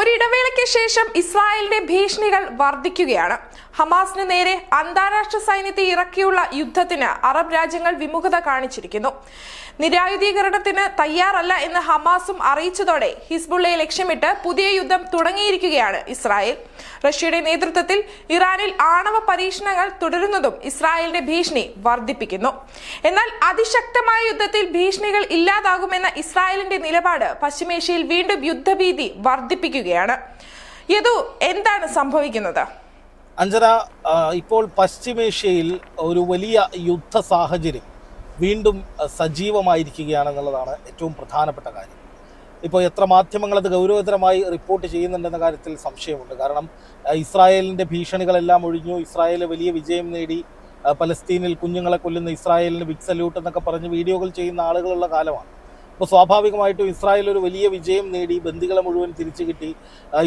ഒരിടവേളയ്ക്ക് ശേഷം ഇസ്രായേലിന്റെ ഭീഷണികൾ വർദ്ധിക്കുകയാണ്. ഹമാസിന് നേരെ അന്താരാഷ്ട്ര സൈന്യത്തെ ഇറക്കിയുള്ള യുദ്ധത്തിന് അറബ് രാജ്യങ്ങൾ വിമുഖത കാണിച്ചിരിക്കുന്നു. നിരായുധീകരണത്തിന് തയ്യാറല്ല എന്ന് ഹമാസും അറിയിച്ചതോടെ ഹിസ്ബുള്ളയെ ലക്ഷ്യമിട്ട് പുതിയ യുദ്ധം തുടങ്ങിയിരിക്കുകയാണ് ഇസ്രായേൽ. റഷ്യയുടെ നേതൃത്വത്തിൽ ഇറാനിൽ ആണവ പരീക്ഷണങ്ങൾ തുടരുന്നതും ഇസ്രായേലിന്റെ ഭീഷണി വർദ്ധിപ്പിക്കുന്നു. എന്നാൽ അതിശക്തമായ യുദ്ധത്തിൽ ഭീഷണികൾ ഇല്ലാതാകുമെന്ന ഇസ്രായേലിന്റെ നിലപാട് പശ്ചിമേഷ്യയിൽ വീണ്ടും യുദ്ധഭീതി വർദ്ധിപ്പിക്കുകയാണ്. യദു എന്താണ് സംഭവിക്കുന്നത്? അഞ്ജന ഇപ്പോൾ പശ്ചിമേഷ്യയിൽ ഒരു വലിയ യുദ്ധ സാഹചര്യം. വീണ്ടും സജീവമായിരിക്കുകയാണെന്നുള്ളതാണ് ഏറ്റവും പ്രധാനപ്പെട്ട കാര്യം. ഇപ്പോൾ എത്ര മാധ്യമങ്ങൾ അത് ഗൗരവതരമായി റിപ്പോർട്ട് ചെയ്യുന്നുണ്ടെന്ന കാര്യത്തിൽ സംശയമുണ്ട്. കാരണം ഇസ്രായേലിന്റെ ഭീഷണികളെല്ലാം ഒഴിഞ്ഞു ഇസ്രായേൽ വലിയ വിജയം നേടി പലസ്തീനിൽ കുഞ്ഞുങ്ങളെ കൊല്ലുന്ന ഇസ്രായേലിന് ബിഗ് സല്യൂട്ട് എന്നൊക്കെ പറഞ്ഞ് വീഡിയോകൾ ചെയ്യുന്ന ആളുകളുള്ള കാലമാണ്. അപ്പോൾ സ്വാഭാവികമായിട്ടും ഇസ്രായേൽ ഒരു വലിയ വിജയം നേടി ബന്ദികളെ മുഴുവൻ തിരിച്ചു കിട്ടി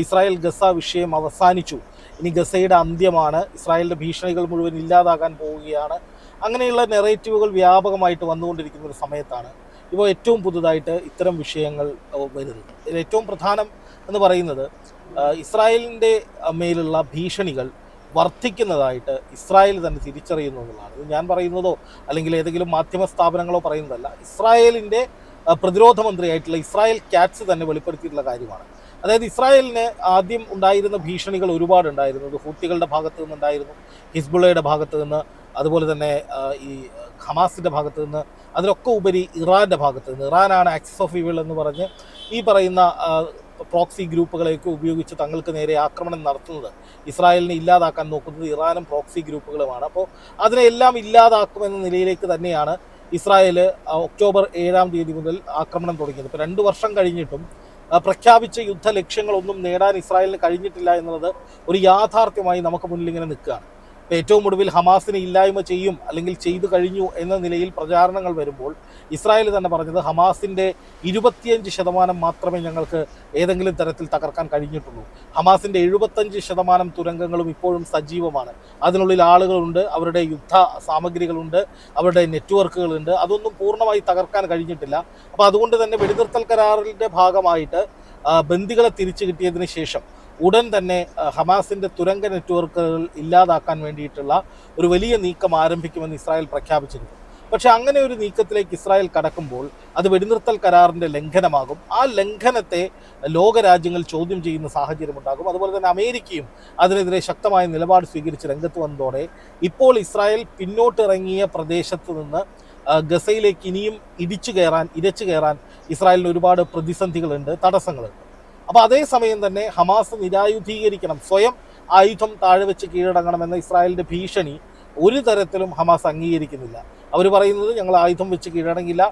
ഇസ്രായേൽ ഗസ വിഷയം അവസാനിച്ചു. ഇനി ഗസയുടെ അന്ത്യമാണ്. ഇസ്രായേലിന്റെ ഭീഷണികൾ മുഴുവൻ ഇല്ലാതാകാൻ പോവുകയാണ്. അങ്ങനെയുള്ള നെറേറ്റീവുകൾ വ്യാപകമായിട്ട് വന്നുകൊണ്ടിരിക്കുന്ന ഒരു സമയത്താണ് ഇപ്പോൾ ഏറ്റവും പുതുതായിട്ട് ഇത്തരം വിഷയങ്ങൾ വരുന്നത്. ഇതിൽ ഏറ്റവും പ്രധാനം എന്ന് പറയുന്നത് ഇസ്രായേലിന്റെ മേലുള്ള ഭീഷണികൾ വർദ്ധിക്കുന്നതായിട്ട് ഇസ്രായേൽ തന്നെ തിരിച്ചറിയുന്നു എന്നുള്ളതാണ്. ഇത് ഞാൻ പറയുന്നതോ അല്ലെങ്കിൽ ഏതെങ്കിലും മാധ്യമ സ്ഥാപനങ്ങളോ പറയുന്നതല്ല. ഇസ്രായേലിന്റെ പ്രതിരോധ മന്ത്രിയായിട്ടുള്ള ഇസ്രായേൽ ക്യാറ്റ്സ് തന്നെ വെളിപ്പെടുത്തിയിട്ടുള്ള കാര്യമാണ്. അതായത് ഇസ്രായേലിന് ആദ്യം ഉണ്ടായിരുന്ന ഭീഷണികൾ ഒരുപാടുണ്ടായിരുന്നു. ഹൂത്തികളുടെ ഭാഗത്ത് നിന്നുണ്ടായിരുന്നു ഹിസ്ബുള്ളയുടെ ഭാഗത്തു നിന്ന് അതുപോലെ തന്നെ ഈ ഹമാസിന്റെ ഭാഗത്ത് നിന്ന് അതിലൊക്കെ ഉപരി ഇറാന്റെ ഭാഗത്ത് നിന്ന്. ഇറാനാണ് ആക്സസ് ഓഫ് ഇവിൾ എന്ന് പറഞ്ഞ് ഈ പറയുന്ന പ്രോക്സി ഗ്രൂപ്പുകളെയൊക്കെ ഉപയോഗിച്ച് തങ്ങൾക്ക് നേരെ ആക്രമണം നടത്തുന്നത്. ഇസ്രായേലിനെ ഇല്ലാതാക്കാൻ നോക്കുന്നത് ഇറാനും പ്രോക്സി ഗ്രൂപ്പുകളുമാണ്. അപ്പോൾ അതിനെല്ലാം ഇല്ലാതാക്കുമെന്ന നിലയിലേക്ക് തന്നെയാണ് ഇസ്രായേൽ ഒക്ടോബർ ഏഴാം തീയതി മുതൽ ആക്രമണം തുടങ്ങിയത്. ഇപ്പോൾ രണ്ട് വർഷം കഴിഞ്ഞിട്ടും പ്രഖ്യാപിച്ച യുദ്ധ ലക്ഷ്യങ്ങളൊന്നും നേടാൻ ഇസ്രായേലിന് കഴിഞ്ഞിട്ടില്ല എന്നുള്ളത് ഒരു യാഥാർത്ഥ്യമായി നമുക്ക് മുന്നിൽ ഇങ്ങനെ നിൽക്കുകയാണ്. ഏറ്റവും ഒടുവിൽ ഹമാസിനെ ഇല്ലായ്മ ചെയ്യും അല്ലെങ്കിൽ ചെയ്തു കഴിഞ്ഞു എന്ന നിലയിൽ പ്രചാരണങ്ങൾ വരുമ്പോൾ ഇസ്രായേൽ തന്നെ പറഞ്ഞത് ഹമാസിന്റെ ഇരുപത്തിയഞ്ച് ശതമാനം മാത്രമേ ഞങ്ങൾക്ക് ഏതെങ്കിലും തരത്തിൽ തകർക്കാൻ കഴിഞ്ഞിട്ടുള്ളൂ. ഹമാസിന്റെ എഴുപത്തഞ്ച് ശതമാനം തുരങ്കങ്ങളും ഇപ്പോഴും സജീവമാണ്. അതിനുള്ളിൽ ആളുകളുണ്ട് അവരുടെ യുദ്ധ സാമഗ്രികളുണ്ട് അവരുടെ നെറ്റ്വർക്കുകളുണ്ട്. അതൊന്നും പൂർണമായി തകർക്കാൻ കഴിഞ്ഞിട്ടില്ല. അപ്പോൾ അതുകൊണ്ട് തന്നെ വെടിനിർത്തൽ കരാറിന്റെ ഭാഗമായിട്ട് ബന്ദികളെ തിരിച്ചു കിട്ടിയതിന് ശേഷം ഉടൻ തന്നെ ഹമാസിന്റെ തുരങ്ക നെറ്റ്വർക്കുകൾ ഇല്ലാതാക്കാൻ വേണ്ടിയിട്ടുള്ള ഒരു വലിയ നീക്കം ആരംഭിക്കുമെന്ന് ഇസ്രായേൽ പ്രഖ്യാപിച്ചിരുന്നു. പക്ഷെ അങ്ങനെ ഒരു നീക്കത്തിലേക്ക് ഇസ്രായേൽ കടക്കുമ്പോൾ അത് വെടിനിർത്തൽ കരാറിന്റെ ലംഘനമാകും. ആ ലംഘനത്തെ ലോകരാജ്യങ്ങൾ ചോദ്യം ചെയ്യുന്ന സാഹചര്യം ഉണ്ടാകും. അതുപോലെ തന്നെ അമേരിക്കയും അതിനെതിരെ ശക്തമായ നിലപാട് സ്വീകരിച്ച് രംഗത്ത് വന്നതോടെ ഇപ്പോൾ ഇസ്രായേൽ പിന്നോട്ടിറങ്ങിയ പ്രദേശത്ത് നിന്ന് ഗസയിലേക്ക് ഇനിയും ഇടിച്ചു കയറാൻ ഇരച്ചു കയറാൻ ഇസ്രായേലിന് ഒരുപാട് പ്രതിസന്ധികളുണ്ട് തടസ്സങ്ങളുണ്ട്. അപ്പോൾ അതേസമയം തന്നെ ഹമാസ് നിരായുധീകരിക്കണം. സ്വയം ആയുധം താഴെ വെച്ച് കീഴടങ്ങണമെന്ന ഇസ്രായേലിന്റെ ഭീഷണി ഒരു തരത്തിലും ഹമാസ് അംഗീകരിക്കുന്നില്ല. അവർ പറയുന്നത് ഞങ്ങൾ ആയുധം വെച്ച് കീഴടങ്ങില്ല.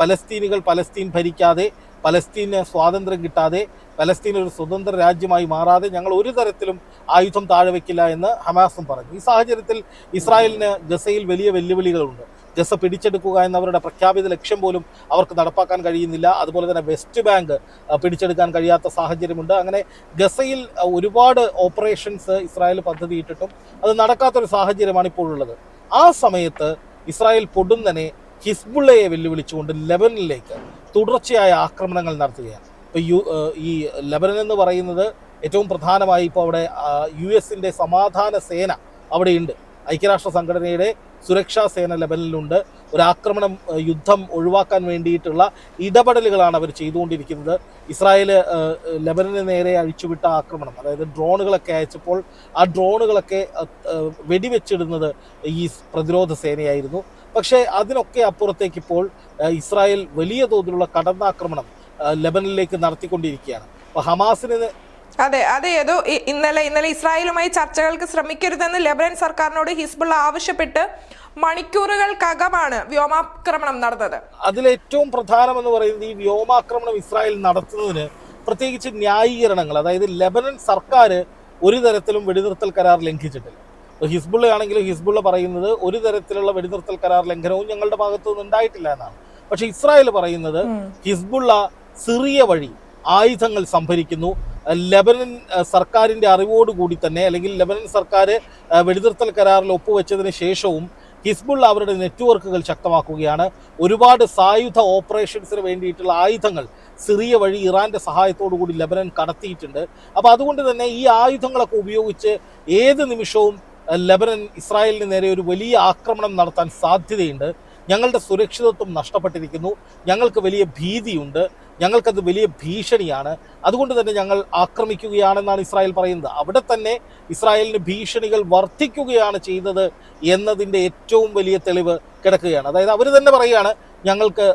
പലസ്തീനുകൾ പലസ്തീൻ ഭരിക്കാതെ പലസ്തീന് സ്വാതന്ത്ര്യം കിട്ടാതെ പലസ്തീൻ ഒരു സ്വതന്ത്ര രാജ്യമായി മാറാതെ ഞങ്ങൾ ഒരു തരത്തിലും ആയുധം താഴെ വെക്കില്ല എന്ന് ഹമാസും പറഞ്ഞു. ഈ സാഹചര്യത്തിൽ ഇസ്രായേലിന് ഗസയിൽ വലിയ വെല്ലുവിളികളുണ്ട്. ഗസ പിടിച്ചെടുക്കുക എന്നവരുടെ പ്രഖ്യാപിത ലക്ഷ്യം പോലും അവർക്ക് നടപ്പാക്കാൻ കഴിയുന്നില്ല. അതുപോലെ തന്നെ വെസ്റ്റ് ബാങ്ക് പിടിച്ചെടുക്കാൻ കഴിയാത്ത സാഹചര്യമുണ്ട്. അങ്ങനെ ഗസയിൽ ഒരുപാട് ഓപ്പറേഷൻസ് ഇസ്രായേൽ പദ്ധതിയിട്ടിട്ടും അത് നടക്കാത്തൊരു സാഹചര്യമാണ് ഇപ്പോഴുള്ളത്. ആ സമയത്ത് ഇസ്രായേൽ പൊടുന്നനെ ഹിസ്ബുള്ളയെ വെല്ലുവിളിച്ചുകൊണ്ട് ലെബനിലേക്ക് തുടർച്ചയായ ആക്രമണങ്ങൾ നടത്തുകയാണ്. ഇപ്പോൾ യു ഈ ലെബനൻ എന്ന് പറയുന്നത് ഏറ്റവും പ്രധാനമായി ഇപ്പോൾ അവിടെ യു എസിന്റെ സമാധാന സേന അവിടെയുണ്ട്. ഐക്യരാഷ്ട്ര സംഘടനയുടെ സുരക്ഷാ സേന ലെവലിലുണ്ട്. ഒരു ആക്രമണം യുദ്ധം ഒഴിവാക്കാൻ വേണ്ടിയിട്ടുള്ള ഇടപെടലുകളാണ് അവർ ചെയ്തുകൊണ്ടിരിക്കുന്നത്. ഇസ്രായേൽ ലെബനന് നേരെ അഴിച്ചുവിട്ട ആക്രമണം അതായത് ഡ്രോണുകളൊക്കെ അയച്ചപ്പോൾ ആ ഡ്രോണുകളൊക്കെ വെടിവെച്ചിടുന്നത് ഈ പ്രതിരോധ സേനയായിരുന്നു. പക്ഷേ അതിനൊക്കെ അപ്പുറത്തേക്ക് ഇപ്പോൾ ഇസ്രായേൽ വലിയ തോതിലുള്ള കടന്നാക്രമണം ലെബനിലേക്ക് നടത്തിക്കൊണ്ടിരിക്കുകയാണ്. അപ്പോൾ ഹമാസിന് അതെ അതെ ഏതോ ഇന്നലെ ഇന്നലെ ഇസ്രായേലുമായി ചർച്ചകൾക്ക് ശ്രമിക്കരുതെന്ന് ലെബനൻ സർക്കാരിനോട് ഹിസ്ബുള്ള ആവശ്യപ്പെട്ട് മണിക്കൂറുകൾക്കകമാണ് വ്യോമാക്രമണം നടന്നത്. അതിലേറ്റവും പ്രധാനമെന്ന് പറയുന്നത് ഈ വ്യോമാക്രമണം ഇസ്രായേൽ നടത്തുന്നതിന് പ്രത്യേകിച്ച് ന്യായീകരണങ്ങൾ അതായത് ലെബനൻ സർക്കാർ ഒരു തരത്തിലും വെടിനിർത്തൽ കരാർ ലംഘിച്ചിട്ടില്ല. ഹിസ്ബുള്ള ആണെങ്കിലും ഹിസ്ബുള്ള പറയുന്നത് ഒരു തരത്തിലുള്ള വെടിനിർത്തൽ കരാർ ലംഘനവും ഞങ്ങളുടെ ഭാഗത്തു നിന്ന് ഉണ്ടായിട്ടില്ല എന്നാണ്. പക്ഷെ ഇസ്രായേൽ പറയുന്നത് ഹിസ്ബുള്ള സിറിയ വഴി ആയുധങ്ങൾ സംഭരിക്കുന്നു ലെബനൻ സർക്കാരിന്റെ അറിവോടുകൂടി തന്നെ അല്ലെങ്കിൽ ലെബനൻ സർക്കാർ വെടിനിർത്തൽ കരാറിൽ ഒപ്പുവെച്ചതിന് ശേഷവും ഹിസ്ബുൾ അവരുടെ നെറ്റ്വർക്കുകൾ ശക്തമാക്കുകയാണ്. ഒരുപാട് സായുധ ഓപ്പറേഷൻസിന് വേണ്ടിയിട്ടുള്ള ആയുധങ്ങൾ സിറിയ വഴി ഇറാന്റെ സഹായത്തോടു കൂടി ലെബനൻ കടത്തിയിട്ടുണ്ട്. അപ്പോൾ അതുകൊണ്ട് തന്നെ ഈ ആയുധങ്ങളൊക്കെ ഉപയോഗിച്ച് ഏത് നിമിഷവും ലെബനൻ ഇസ്രായേലിന് നേരെ ഒരു വലിയ ആക്രമണം നടത്താൻ സാധ്യതയുണ്ട്. ഞങ്ങളുടെ സുരക്ഷിതത്വം നഷ്ടപ്പെട്ടിരിക്കുന്നു. ഞങ്ങൾക്ക് വലിയ ഭീതിയുണ്ട്. ഞങ്ങൾക്കത് വലിയ ഭീഷണിയാണ്. അതുകൊണ്ട് തന്നെ ഞങ്ങൾ ആക്രമിക്കുകയാണെന്നാണ് ഇസ്രായേൽ പറയുന്നത്. അവിടെ തന്നെ ഇസ്രായേലിന് ഭീഷണികൾ വർദ്ധിക്കുകയാണ് ചെയ്തത് എന്നതിന്റെ ഏറ്റവും വലിയ തെളിവ് കിടക്കുകയാണ്. അതായത് അവർ തന്നെ പറയുകയാണ് ഞങ്ങൾക്ക്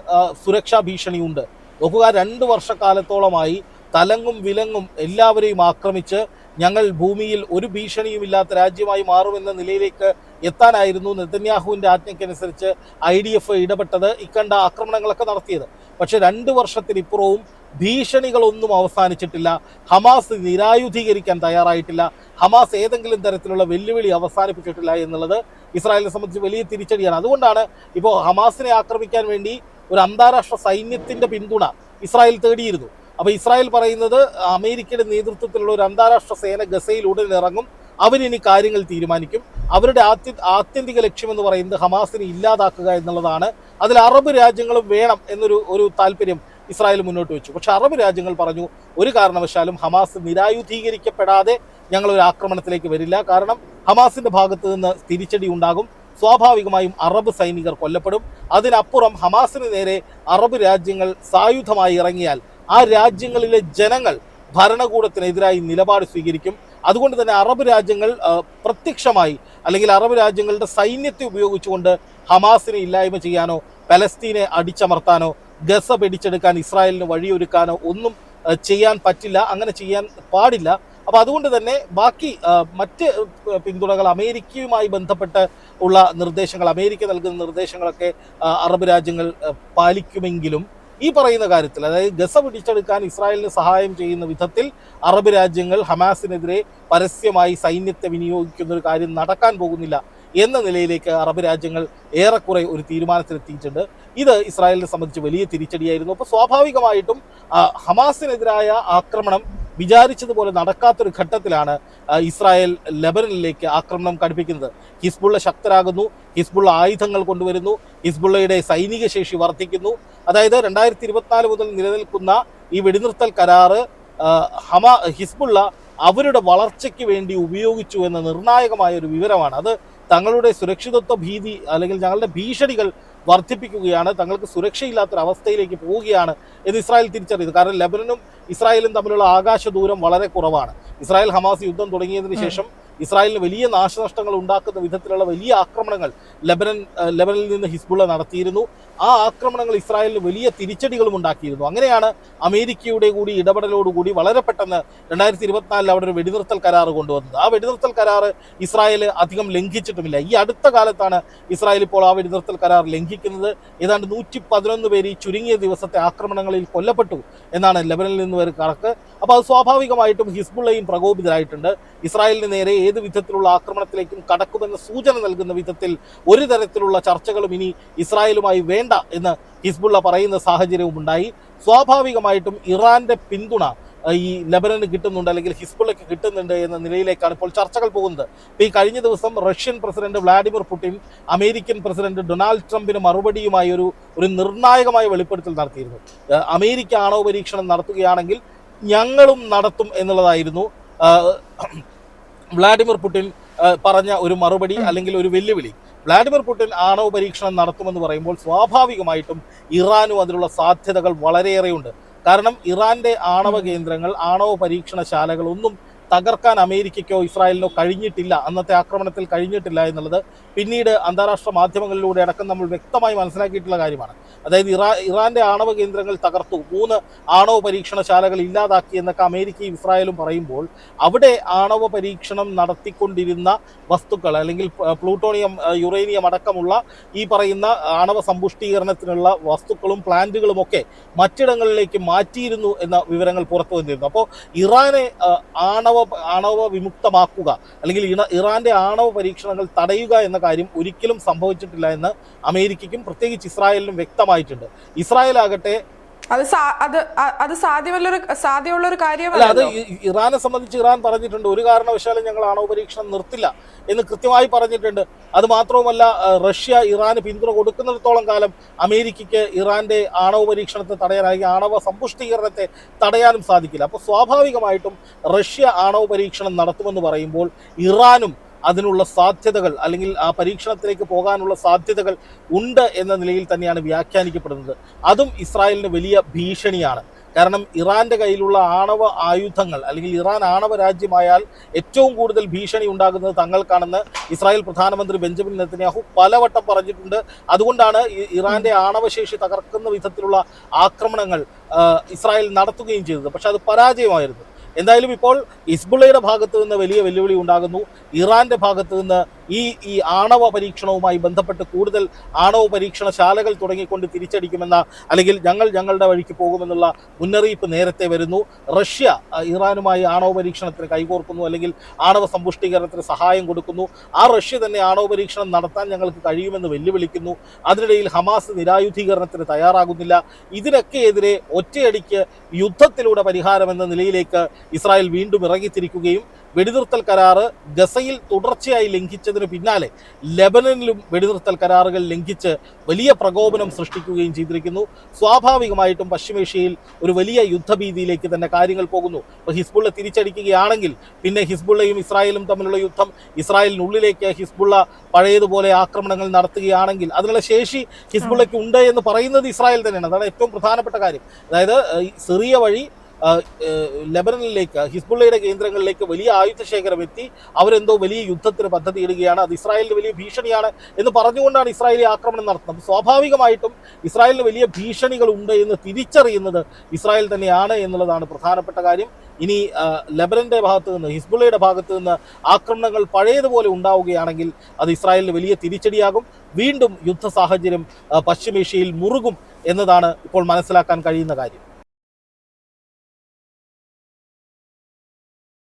സുരക്ഷാ ഭീഷണിയുണ്ട്. നോക്കുക രണ്ട് വർഷക്കാലത്തോളമായി തലങ്ങും വിലങ്ങും എല്ലാവരെയും ആക്രമിച്ച് ഞങ്ങൾ ഭൂമിയിൽ ഒരു ഭീഷണിയുമില്ലാത്ത രാജ്യമായി മാറുമെന്ന നിലയിലേക്ക് എത്താനായിരുന്നു നെതന്യാഹുവിന്റെ ആജ്ഞയ്ക്കനുസരിച്ച് ഐ ഡി എഫ് ഇടപെട്ടത്. ഇക്കണ്ട ആക്രമണങ്ങളൊക്കെ നടത്തിയത്. പക്ഷെ രണ്ട് വർഷത്തിനിപ്പുറവും ഭീഷണികളൊന്നും അവസാനിച്ചിട്ടില്ല. ഹമാസ് നിരായുധീകരിക്കാൻ തയ്യാറായിട്ടില്ല. ഹമാസ് ഏതെങ്കിലും തരത്തിലുള്ള വെല്ലുവിളി അവസാനിപ്പിച്ചിട്ടില്ല എന്നുള്ളത് ഇസ്രായേലിനെ സംബന്ധിച്ച് വലിയ തിരിച്ചടിയാണ്. അതുകൊണ്ടാണ് ഇപ്പോൾ ഹമാസിനെ ആക്രമിക്കാൻ വേണ്ടി ഒരു അന്താരാഷ്ട്ര സൈന്യത്തിന്റെ പിന്തുണ ഇസ്രായേൽ തേടിയിരുന്നു. അപ്പോൾ ഇസ്രായേൽ പറയുന്നത് അമേരിക്കയുടെ നേതൃത്വത്തിലുള്ള ഒരു അന്താരാഷ്ട്ര സേന ഗസയിൽ ഉടൻ ഇറങ്ങും. അവരിനി കാര്യങ്ങൾ തീരുമാനിക്കും. അവരുടെ ആത്യ ആത്യന്തിക ലക്ഷ്യമെന്ന് പറയുന്നത് ഹമാസിനെ ഇല്ലാതാക്കുക എന്നുള്ളതാണ്. അതിൽ അറബ് രാജ്യങ്ങളും വേണം എന്നൊരു ഒരു താല്പര്യം ഇസ്രായേൽ മുന്നോട്ട് വെച്ചു. പക്ഷേ അറബ് രാജ്യങ്ങൾ പറഞ്ഞു ഒരു കാരണവശാലും ഹമാസ് നിരായുധീകരിക്കപ്പെടാതെ ഞങ്ങൾ ഒരു ആക്രമണത്തിലേക്ക് വരില്ല. കാരണം ഹമാസിന്റെ ഭാഗത്ത് നിന്ന് തിരിച്ചടി ഉണ്ടാകും. സ്വാഭാവികമായും അറബ് സൈനികർ കൊല്ലപ്പെടും. അതിനപ്പുറം ഹമാസിന് നേരെ അറബ് രാജ്യങ്ങൾ സായുധമായി ഇറങ്ങിയാൽ ആ രാജ്യങ്ങളിലെ ജനങ്ങൾ ഭരണകൂടത്തിനെതിരായി നിലപാട് സ്വീകരിക്കും. അതുകൊണ്ട് തന്നെ അറബ് രാജ്യങ്ങൾ പ്രത്യക്ഷമായി അല്ലെങ്കിൽ അറബ് രാജ്യങ്ങളുടെ സൈന്യത്തെ ഉപയോഗിച്ചുകൊണ്ട് ഹമാസിനെ ഇല്ലായ്മ ചെയ്യാനോ പലസ്തീനെ അടിച്ചമർത്താനോ ഗസ പിടിച്ചെടുക്കാൻ ഇസ്രായേലിന് വഴിയൊരുക്കാനോ ഒന്നും ചെയ്യാൻ പറ്റില്ല അങ്ങനെ ചെയ്യാൻ പാടില്ല. അപ്പോൾ അതുകൊണ്ട് തന്നെ ബാക്കി മറ്റ് പിന്തുണകൾ അമേരിക്കയുമായി ബന്ധപ്പെട്ട് ഉള്ള നിർദ്ദേശങ്ങൾ അമേരിക്ക നൽകുന്ന നിർദ്ദേശങ്ങളൊക്കെ അറബ് രാജ്യങ്ങൾ പാലിക്കുമെങ്കിലും ഈ പറയുന്ന കാര്യത്തിൽ അതായത് ഗസ പിടിച്ചെടുക്കാൻ ഇസ്രായേലിന് സഹായം ചെയ്യുന്ന വിധത്തിൽ അറബ് രാജ്യങ്ങൾ ഹമാസിനെതിരെ പരസ്യമായി സൈന്യത്തെ വിനിയോഗിക്കുന്ന ഒരു കാര്യം നടക്കാൻ പോകുന്നില്ല എന്ന നിലയിലേക്ക് അറബ് രാജ്യങ്ങൾ ഏറെക്കുറെ ഒരു തീരുമാനത്തിലെത്തിയിട്ടുണ്ട്. ഇത് ഇസ്രായേലിനെ സംബന്ധിച്ച് വലിയ തിരിച്ചടിയായിരുന്നു. അപ്പോൾ സ്വാഭാവികമായിട്ടും ഹമാസിനെതിരായ ആക്രമണം വിചാരിച്ചതുപോലെ നടക്കാത്തൊരു ഘട്ടത്തിലാണ് ഇസ്രായേൽ ലെബനനിലേക്ക് ആക്രമണം കടുപ്പിക്കുന്നത്. ഹിസ്ബുള്ള ശക്തരാകുന്നു ഹിസ്ബുള്ള ആയുധങ്ങൾ കൊണ്ടുവരുന്നു ഹിസ്ബുള്ളയുടെ സൈനിക ശേഷി വർദ്ധിക്കുന്നു. അതായത് രണ്ടായിരത്തി ഇരുപത്തിനാല് മുതൽ നിലനിൽക്കുന്ന ഈ വെടിനിർത്തൽ കരാറ് ഹമ ഹിസ്ബുള്ള അവരുടെ വളർച്ചയ്ക്ക് വേണ്ടി ഉപയോഗിച്ചു എന്ന നിർണായകമായ ഒരു വിവരമാണ്. അത് തങ്ങളുടെ സുരക്ഷിതത്വ ഭീതി അല്ലെങ്കിൽ ഞങ്ങളുടെ ഭീഷണികൾ വർദ്ധിപ്പിക്കുകയാണ് തങ്ങൾക്ക് സുരക്ഷയില്ലാത്തൊരവസ്ഥയിലേക്ക് പോവുകയാണ് എന്ന് ഇസ്രായേൽ തിരിച്ചറിയുന്നു. കാരണം ലെബനനും ഇസ്രായേലും തമ്മിലുള്ള ആകാശ ദൂരം വളരെ കുറവാണ്. ഇസ്രായേൽ ഹമാസ് യുദ്ധം തുടങ്ങിയതിന് ശേഷം ഇസ്രായേലിന് വലിയ നാശനഷ്ടങ്ങൾ ഉണ്ടാക്കുന്ന വിധത്തിലുള്ള വലിയ ആക്രമണങ്ങൾ ലെബനൻ ലബനിൽ നിന്ന് ഹിസ്ബുള്ള നടത്തിയിരുന്നു. ആ ആക്രമണങ്ങൾ ഇസ്രായേലിന് വലിയ തിരിച്ചടികളും ഉണ്ടാക്കിയിരുന്നു. അങ്ങനെയാണ് അമേരിക്കയുടെ കൂടി ഇടപെടലോടുകൂടി വളരെ പെട്ടെന്ന് രണ്ടായിരത്തി ഇരുപത്തിനാലിൽ അവിടെ ഒരു വെടിനിർത്തൽ കരാർ കൊണ്ടുവന്നത്. ആ വെടിനിർത്തൽ കരാർ ഇസ്രായേൽ അധികം ലംഘിച്ചിട്ടുമില്ല. ഈ അടുത്ത കാലത്താണ് ഇസ്രായേൽ ഇപ്പോൾ ആ വെടിനിർത്തൽ കരാർ ലംഘിക്കുന്നത്. ഏതാണ്ട് നൂറ്റി പതിനൊന്ന് പേര് ഈ ചുരുങ്ങിയ ദിവസത്തെ ആക്രമണങ്ങളിൽ കൊല്ലപ്പെട്ടു എന്നാണ് ലെബനനിൽ നിന്ന് വരെ കണക്ക്. അപ്പോൾ അത് സ്വാഭാവികമായിട്ടും ഹിസ്ബുള്ളയും പ്രകോപിതരായിട്ടുണ്ട്. ഇസ്രായേലിന് നേരെ ഏത് വിധത്തിലുള്ള ആക്രമണത്തിലേക്കും കടക്കുമെന്ന സൂചന നൽകുന്ന വിധത്തിൽ ഒരു തരത്തിലുള്ള ചർച്ചകളും ഇനി ഇസ്രായേലുമായി വേണ്ട എന്ന് ഹിസ്ബുള്ള പറയുന്ന സാഹചര്യവും ഉണ്ടായി. സ്വാഭാവികമായിട്ടും ഇറാന്റെ പിന്തുണ ഈ ലബനന് കിട്ടുന്നുണ്ട് അല്ലെങ്കിൽ ഹിസ്ബുള്ളയ്ക്ക് കിട്ടുന്നുണ്ട് എന്ന നിലയിലേക്കാണ് ഇപ്പോൾ ചർച്ചകൾ പോകുന്നത്. ഇപ്പോൾ ഈ കഴിഞ്ഞ ദിവസം Russian president Vladimir Putin American president Donald ട്രംപിന് മറുപടിയുമായി ഒരു ഒരു നിർണായകമായ വെളിപ്പെടുത്തൽ നടത്തിയിരുന്നു. അമേരിക്ക ആണവ പരീക്ഷണം നടത്തുകയാണെങ്കിൽ ഞങ്ങളും നടത്തും എന്നുള്ളതായിരുന്നു. വ്ളാഡിമിർ പുടിൻ പറഞ്ഞ ഒരു മറുപടി അല്ലെങ്കിൽ ഒരു വെല്ലുവിളി. വ്ളാഡിമിർ പുടിൻ ആണവ പരീക്ഷണം നടത്തുമെന്ന് പറയുമ്പോൾ സ്വാഭാവികമായിട്ടും ഇറാനും അതിനുള്ള സാധ്യതകൾ വളരെയേറെയുണ്ട്. കാരണം ഇറാന്റെ ആണവ കേന്ദ്രങ്ങൾ ആണവ പരീക്ഷണശാലകൾ ഒന്നും തകർക്കാൻ അമേരിക്കയ്ക്കോ ഇസ്രായേലിനോ കഴിഞ്ഞിട്ടില്ല. അന്നത്തെ ആക്രമണത്തിൽ കഴിഞ്ഞിട്ടില്ല എന്നുള്ളത് പിന്നീട് അന്താരാഷ്ട്ര മാധ്യമങ്ങളിലൂടെ അടക്കം നമ്മൾ വ്യക്തമായി മനസ്സിലാക്കിയിട്ടുള്ള കാര്യമാണ്. അതായത് ഇറാ ഇറാന്റെ ആണവ കേന്ദ്രങ്ങൾ തകർത്തു. മൂന്ന് ആണവ പരീക്ഷണശാലകൾ ഇല്ലാതാക്കി എന്നൊക്കെ അമേരിക്കയും ഇസ്രായേലും പറയുമ്പോൾ അവിടെ ആണവ പരീക്ഷണം നടത്തിക്കൊണ്ടിരുന്ന വസ്തുക്കൾ അല്ലെങ്കിൽ പ്ലൂട്ടോണിയം യുറേനിയം അടക്കമുള്ള ഈ പറയുന്ന ആണവ സമ്പുഷ്ടീകരണത്തിനുള്ള വസ്തുക്കളും പ്ലാന്റുകളും ഒക്കെ മറ്റിടങ്ങളിലേക്ക് മാറ്റിയിരുന്നു എന്ന വിവരങ്ങൾ പുറത്തു വന്നിരുന്നു. അപ്പോൾ ഇറാനെ ആ, ആണവ ആണവ വിമുക്തമാക്കുക അല്ലെങ്കിൽ ഇറാന്റെ ആണവ പരീക്ഷണങ്ങൾ തടയുക എന്ന കാര്യം ഒരിക്കലും സംഭവിച്ചിട്ടില്ല എന്ന് അമേരിക്കയ്ക്കും പ്രത്യേകിച്ച് ഇസ്രായേലിനും വ്യക്തമായിട്ടുണ്ട്. ഇസ്രായേൽ ആകട്ടെ അത് അത് അത് സാധ്യമല്ലൊരു സാധ്യമുള്ള ഒരു അത് കാര്യമല്ല ഇ- ഇറാനെ സംബന്ധിച്ച് ഇറാൻ പറഞ്ഞിട്ടുണ്ട്. ഒരു കാരണവശാലും ഞങ്ങൾ ആണവ പരീക്ഷണം നിർത്തില്ല എന്ന് കൃത്യമായി പറഞ്ഞിട്ടുണ്ട്. അത് മാത്രവുമല്ല റഷ്യ ഇറാന് പിന്തുണ കൊടുക്കുന്നിടത്തോളം കാലം അമേരിക്കയ്ക്ക് ഇറാന്റെ ആണവ പരീക്ഷണത്തെ തടയാൻ അല്ലെങ്കിൽ ആണവ സമ്പുഷ്ടീകരണത്തെ തടയാനും സാധിക്കില്ല. അപ്പോൾ സ്വാഭാവികമായിട്ടും റഷ്യ ആണവ പരീക്ഷണം നടത്തുമെന്ന് പറയുമ്പോൾ ഇറാനും അതിനുള്ള സാധ്യതകൾ അല്ലെങ്കിൽ ആ പരീക്ഷണത്തിലേക്ക് പോകാനുള്ള സാധ്യതകൾ ഉണ്ട് എന്ന നിലയിൽ തന്നെയാണ് വ്യാഖ്യാനിക്കപ്പെടുന്നത്. അതും ഇസ്രായേലിന് വലിയ ഭീഷണിയാണ്. കാരണം ഇറാന്റെ കയ്യിലുള്ള ആണവ ആയുധങ്ങൾ അല്ലെങ്കിൽ ഇറാൻ ആണവ രാജ്യമായാൽ ഏറ്റവും കൂടുതൽ ഭീഷണി ഉണ്ടാകുന്നത് തങ്ങൾക്കാണെന്ന് ഇസ്രായേൽ പ്രധാനമന്ത്രി ബെഞ്ചമിൻ നെത്തന്യാഹു പലവട്ടം പറഞ്ഞിട്ടുണ്ട്. അതുകൊണ്ടാണ് ഇറാന്റെ ആണവശേഷി തകർക്കുന്ന വിധത്തിലുള്ള ആക്രമണങ്ങൾ ഇസ്രായേൽ നടത്തുകയും ചെയ്തത്. പക്ഷെ അത് പരാജയമായിരുന്നു. എന്തായാലും ഇപ്പോൾ ഹിസ്ബുള്ളയുടെ ഭാഗത്ത് നിന്ന് വലിയ വെല്ലുവിളി ഉണ്ടാകുന്നു. ഇറാന്റെ ഭാഗത്ത് നിന്ന് ഈ ഈ ആണവ പരീക്ഷണവുമായി ബന്ധപ്പെട്ട് കൂടുതൽ ആണവ പരീക്ഷണശാലകൾ തുടങ്ങിക്കൊണ്ട് തിരിച്ചടിക്കുമെന്ന അല്ലെങ്കിൽ ഞങ്ങൾ ഞങ്ങളുടെ വഴിക്ക് പോകുമെന്നുള്ള മുന്നറിയിപ്പ് നേരത്തെ വരുന്നു. റഷ്യ ഇറാനുമായി ആണവ പരീക്ഷണത്തിന് കൈകോർക്കുന്നു അല്ലെങ്കിൽ ആണവ സമ്പുഷ്ടീകരണത്തിന് സഹായം കൊടുക്കുന്നു. ആ റഷ്യ തന്നെ ആണവ പരീക്ഷണം നടത്താൻ ഞങ്ങൾക്ക് കഴിയുമെന്ന് വെല്ലുവിളിക്കുന്നു. അതിനിടയിൽ ഹമാസ് നിരായുധീകരണത്തിന് തയ്യാറാകുന്നില്ല. ഇതിനൊക്കെ എതിരെ ഒറ്റയടിക്ക് യുദ്ധത്തിലൂടെ പരിഹാരമെന്ന നിലയിലേക്ക് ഇസ്രായേൽ വീണ്ടും ഇറങ്ങിത്തിരിക്കുകയും വെടിനിർത്തൽ കരാറ് ഗസയിൽ തുടർച്ചയായി ലംഘിച്ചതിന് പിന്നാലെ ലെബനനിലും വെടിനിർത്തൽ കരാറുകൾ ലംഘിച്ച് വലിയ പ്രകോപനം സൃഷ്ടിക്കുകയും ചെയ്തിരിക്കുന്നു. സ്വാഭാവികമായിട്ടും പശ്ചിമേഷ്യയിൽ ഒരു വലിയ യുദ്ധഭീതിയിലേക്ക് തന്നെ കാര്യങ്ങൾ പോകുന്നു. അപ്പോൾ ഹിസ്ബുള്ള തിരിച്ചടിക്കുകയാണെങ്കിൽ പിന്നെ ഹിസ്ബുള്ളയും ഇസ്രായേലും തമ്മിലുള്ള യുദ്ധം ഇസ്രായേലിനുള്ളിലേക്ക് ഹിസ്ബുള്ള പഴയതുപോലെ ആക്രമണങ്ങൾ നടത്തുകയാണെങ്കിൽ അതിനുള്ള ശേഷി ഹിസ്ബുള്ളയ്ക്ക് ഉണ്ട് എന്ന് പറയുന്നത് ഇസ്രായേൽ തന്നെയാണ്. അതാണ് ഏറ്റവും പ്രധാനപ്പെട്ട കാര്യം. അതായത് സിറിയ വഴി ലെബനനിലേക്ക് ഹിസ്ബുള്ളയുടെ കേന്ദ്രങ്ങളിലേക്ക് വലിയ ആയുധ ശേഖരം എത്തി. അവരെന്തോ വലിയ യുദ്ധത്തിന് പദ്ധതി ഇടുകയാണ്. അത് ഇസ്രായേലിന് വലിയ ഭീഷണിയാണ് എന്ന് പറഞ്ഞുകൊണ്ടാണ് ഇസ്രായേലി ആക്രമണം നടത്തുന്നത്. സ്വാഭാവികമായിട്ടും ഇസ്രായേലിന് വലിയ ഭീഷണികൾ ഉണ്ട് എന്ന് തിരിച്ചറിയുന്നത് ഇസ്രായേൽ തന്നെയാണ് എന്നുള്ളതാണ് പ്രധാനപ്പെട്ട കാര്യം. ഇനി ലെബനന്റെ ഭാഗത്ത് നിന്ന് ഹിസ്ബുള്ളയുടെ ഭാഗത്ത് നിന്ന് ആക്രമണങ്ങൾ പഴയതുപോലെ ഉണ്ടാവുകയാണെങ്കിൽ അത് ഇസ്രായേലിന് വലിയ തിരിച്ചടിയാകും. വീണ്ടും യുദ്ധ സാഹചര്യം പശ്ചിമേഷ്യയിൽ മുറുകും എന്നതാണ് ഇപ്പോൾ മനസ്സിലാക്കാൻ കഴിയുന്ന കാര്യം.